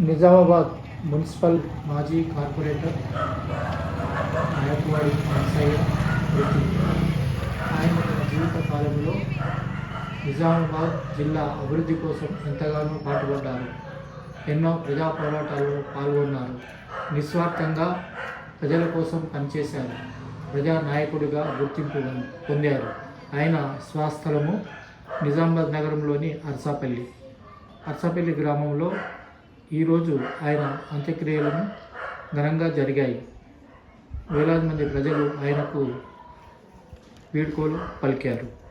Nizamabad municipal మాజీ corporator Nayakuvadi Narasayya ఆయన తన జీవిత కాలంలో నిజామాబాద్ జిల్లా అభివృద్ధి కోసం ఎంతగానో పాటుపడ్డారు. ఎన్నో ప్రజా పోరాటాల్లో పాల్గొన్నారు. నిస్వార్థంగా ప్రజల కోసం పనిచేశారు. ప్రజా నాయకుడిగా గుర్తింపు పొందారు. ఆయన స్వస్థలము నిజామాబాద్ నగరంలోని అర్సాపల్లి. అర్సాపల్లి గ్రామంలో ఈరోజు ఆయన అంత్యక్రియలను ఘనంగా జరిగాయి. వేలాది మంది ప్రజలు ఆయనకు వీడ్కోలు పలికారు.